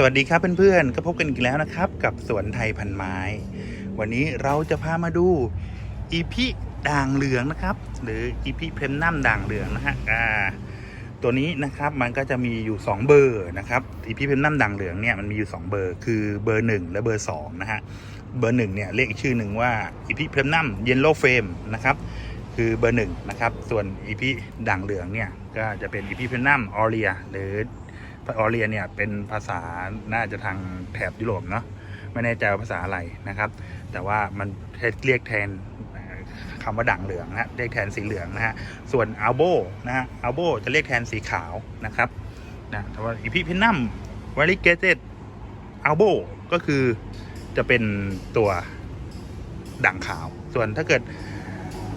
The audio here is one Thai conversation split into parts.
สวัสดีครับเพื่อนๆ ก็พบกันอีกแล้วนะครับ กับสวนไทยพันไม้ วันนี้เราจะพามาดูอีพีด่างเหลืองนะครับ หรืออีพีเพรมนัมด่างเหลืองนะฮะอ่าตัวนี้นะครับมันก็จะมีอยู่ 2 เบอร์นะครับอีพีเพรมนัมด่างเหลืองเนี่ยมันมีอยู่ 2 เบอร์ คือเบอร์ 1 และเบอร์2นะฮะเบอร์1เนี่ยเรียกชื่อหนึ่งว่าอีพีเพรมนัมเยลโล่เฟมนะครับคือเบอร์หนึ่งนะครับส่วนอีพีด่างเหลืองเนี่ยก็จะเป็นอีพีเพรมนัมออเรียหรือ ออเรียเนี่ยเป็นภาษาน่าจะทางแถบยุโรปเนาะไม่แน่ใจว่าภาษาอะไรนะครับ แต่ว่ามันเรียกแทนเอ่อคำว่าด่างเหลืองนะเรียกแทนสีเหลืองนะฮะส่วนอัลโบนะฮะอัลโบจะเรียกแทนสีขาวนะครับนะแต่ว่าอีพีพินัมวาริเกเตดอัลโบก็คือจะเป็นตัวด่างขาว ส่วนถ้าเกิด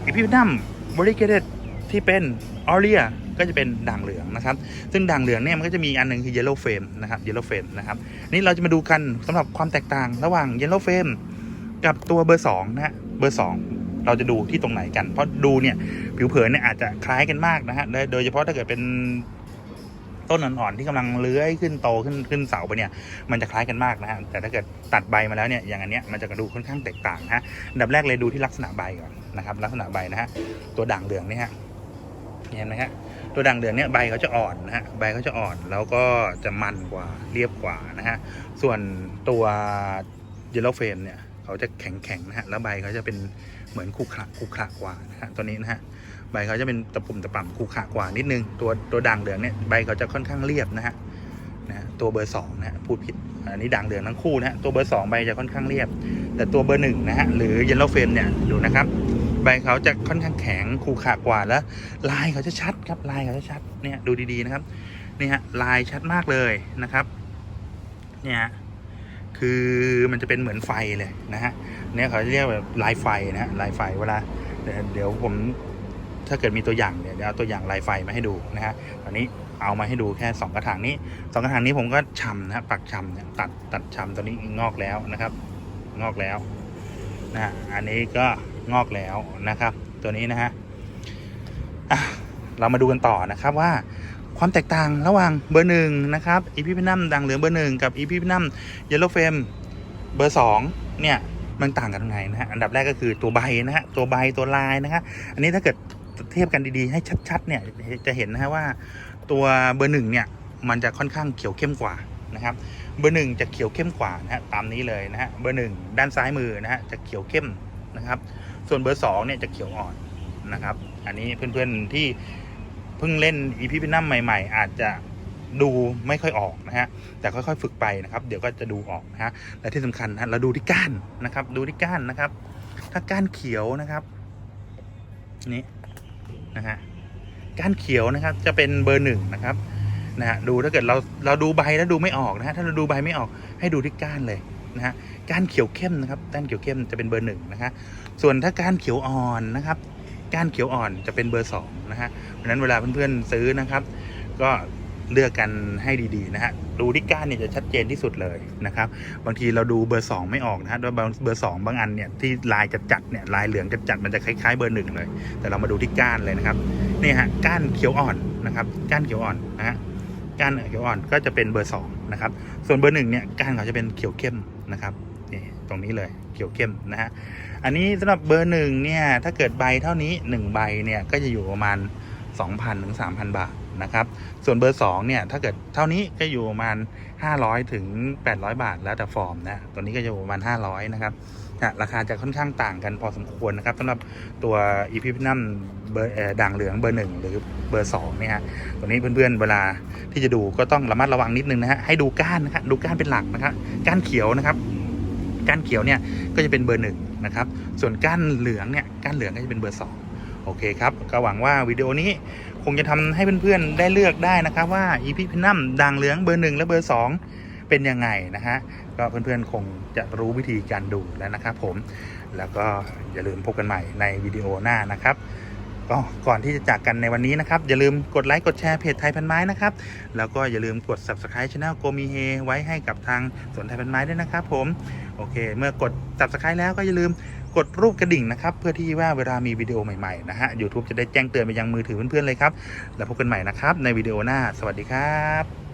อีพีพินัมวาริเกเตดที่เป็นออเรีย ก็จะเป็นด่างเหลืองนะครับ ซึ่งด่างเหลืองเนี่ยมันก็จะมีอันหนึงคือ yellow frame นะครับ yellow frame นะครับนี่เราจะมาดูกันสำหรับความแตกต่างระหว่าง yellow frame กับตัวเบอร์2นะฮะเบอร์ 2 เราจะดูที่ตรงไหนกัน เพราะดูเนี่ยผิวเผินเนี่ยอาจจะคล้ายกันมากนะฮะโดยเฉพาะถ้าเกิดเป็นต้นอ่อนๆที่กำลังเลื้อยขึ้นโตขึ้นขึ้นเสาไปเนี่ยมันจะคล้ายกันมากนะฮะแต่ถ้าเกิดตัดใบมาแล้วเนี่ยอย่างอันเนี้ยมันจะดูค่อนข้างแตกต่างนะฮะดับแรกเลยดูที่ลักษณะใบก่อนนะครับ ลักษณะใบนะฮะตัวด่างเหลืองเนี่ยฮะเห็นไหมฮะ ตัวด่างเหลืองเนี่ยใบเขาจะอ่อนนะฮะใบเขาจะอ่อนแล้วก็จะมันกว่าเรียบกว่านะฮะส่วนตัวเยลโลเฟมเนี่ยเขาจะแข็งแข็งนะฮะแล้วใบเขาจะเป็นเหมือนคูขระคูขระกว่านะฮะตัวนี้นะฮะใบเขาจะเป็นตะปุ่มตะป่ำคูขระกว่านิดนึงตัวตัวด่างเหลืองเนี่ยใบเขาจะค่อนข้างเรียบนะฮะนะฮะตัวเบอร์สองนะฮะพูดผิดอันนี้ด่างเหลืองทั้งคู่นะฮะตัวเบอร์สองใบจะค่อนข้างเรียบ แต่ตัวเบอร์หนึ่งนะฮะหรือเยลโลเฟมเนี่ยดูนะครับ ใบเขาจะค่อนข้างแข็งคูขระกว่าแล้ว ลายเขาจะชัดครับลายเขาจะชัดเนี่ยดูดีๆนะครับนี่ฮะลายชัดมากเลยนะครับเนี่ยคือมันจะเป็นเหมือนไฟเลยนะฮะเนี่ยเขาเรียกแบบลายไฟนะฮะลายไฟเวลาเดี๋ยวผมถ้าเกิดมีตัวอย่างเนี่ยเดี๋ยวเอาตัวอย่างลายไฟมาให้ดูนะฮะตอนนี้เอามาให้ดูแค่สองกระถางนี้สองกระถางนี้ผมก็ชำนะปักชำเนี่ยตัดตัดชำตัวนี้งอกแล้วนะครับ งอกแล้วนะฮะอันนี้ก็ งอกแล้วนะครับ ตัวนี้นะฮะเรามาดูกันต่อนะครับว่าความแตกต่างระหว่างเบอร์หนึ่งนะครับอีพีพินัมดังเหลืองเบอร์หนึ่งกับอีพีพินัมเยลโลเฟมเบอร์สองเนี่ยมันต่างกันยังไงนะฮะอันดับแรกก็คือตัวใบนะฮะตัวใบตัวลายนะฮะอันนี้ถ้าเกิดเทียบกันดีๆให้ชัดๆเนี่ยจะเห็นนะฮะว่าตัวเบอร์หนึ่งเนี่ยมันจะค่อนข้างเขียวเข้มกว่านะครับเบอร์หนึ่งจะเขียวเข้มกว่านะฮะตามนี้เลยนะฮะเบอร์หนึ่งด้านซ้ายมือนะฮะจะเขียวเข้มนะครับ ส่วนเบอร์สองเนี่ยจะเขียวอ่อนนะครับ อันนี้เพื่อนๆที่เพิ่งเล่นอีพีพินัมใหม่ ๆ อาจจะดูไม่ค่อยออกนะฮะ แต่ค่อยๆฝึกไปนะครับ เดี๋ยวก็จะดูออกนะฮะ และที่สำคัญนะเราดูที่ก้านนะครับ ดูที่ก้านนะครับ ถ้าก้านเขียวนะครับนี่นะฮะก้านเขียวนะครับ จะเป็นเบอร์หนึ่งนะครับนะฮะดูถ้าเกิดเราเราดูใบแล้วดูไม่ออกนะฮะถ้าเราดูใบไม่ออกให้ดูที่ก้านเลย นะฮะก้านเขียวเข้มนะครับก้านเขียวเข้มจะเป็นเบอร์หนึ่งนะฮะส่วนถ้าก้านเขียวอ่อนนะครับก้านเขียวอ่อนจะเป็นเบอร์สองนะฮะเพราะนั้นเวลาเพื่อนๆซื้อนะครับ ก็เลือกกันให้ดีๆนะฮะดูที่ก้านเนี่ยจะชัดเจนที่สุดเลยนะครับ บางทีเราดูเบอร์สองไม่ออกนะฮะด้วยบางเบอร์สองบางอันเนี่ยที่ลายจะจัดเนี่ยลายเหลืองจะจัดมันจะคล้ายๆเบอร์หนึ่งเลย แต่เรามาดูที่ก้านเลยนะครับนี่ฮะก้านเขียวอ่อนนะครับก้านเขียวอ่อนนะฮะก้านเขียวอ่อนก็จะเป็นเบอร์สองนะครับส่วนเบอร์หนึ่งเนี่ยก้านเขาจะเป็นเขียวเข้ม นะครับนี่ตรงนี้เลยเขียวเข้มนะฮะอันนี้สำหรับเบอร์หนึ่งเนี่ยถ้าเกิดใบเท่านี้ 1 ใบเนี่ยก็จะอยู่ประมาณ 2,000ถึง3,000 บาทนะครับส่วนเบอร์2เนี่ยถ้าเกิดเท่านี้ก็อยู่ประมาณ 500ถึง800 บาทแล้วแต่ฟอร์มนะตัวนี้ก็จะอยู่ประมาณ 500นะครับราคาจะค่อนข้างต่างกันพอสมควรนะครับสำหรับตัวอีพิพนัมเบอร์ด่างเหลืองเบอร์หนึ่งหรือเบอร์สองเนี่ยฮะตัวนี้เพื่อนๆเวลา ที่จะดูก็ต้องระมัดระวังนิดนึงนะฮะให้ดูก้านนะครับดูก้านเป็นหลักนะครับก้านเขียวนะครับก้านเขียวเนี่ยก็จะเป็นเบอร์หนึ่งนะครับส่วนก้านเหลืองเนี่ยก้านเหลืองก็จะเป็นเบอร์สองโอเคครับก็หวังว่าวิดีโอนี้คงจะทำให้เพื่อนๆได้เลือกได้นะครับว่าอีพิพินัมด่างเหลืองเบอร์หนึ่งและเบอร์สองเป็นยังไงนะฮะก็เพื่อนๆคงจะรู้วิธีการดูแล้วนะครับผมแล้วก็อย่าลืมพบกันใหม่ในวิดีโอหน้านะครับ ก็ก่อนที่จะจากกันในวันนี้นะครับ อย่าลืมกดไลค์กดแชร์เพจไทยพันไม้นะครับ แล้วก็อย่าลืมกด subscribe channel โกมีเฮไว้ให้กับทางสวนไทยพันไม้ด้วยนะครับผม โอเค เมื่อกด subscribe แล้วก็อย่าลืมกดรูปกระดิ่งนะครับ เพื่อที่ว่าเวลามีวิดีโอใหม่ๆนะฮะ YouTube จะได้แจ้งเตือนไปยังมือถือเพื่อนๆเลยครับ แล้วพบกันใหม่นะครับในวิดีโอหน้า สวัสดีครับ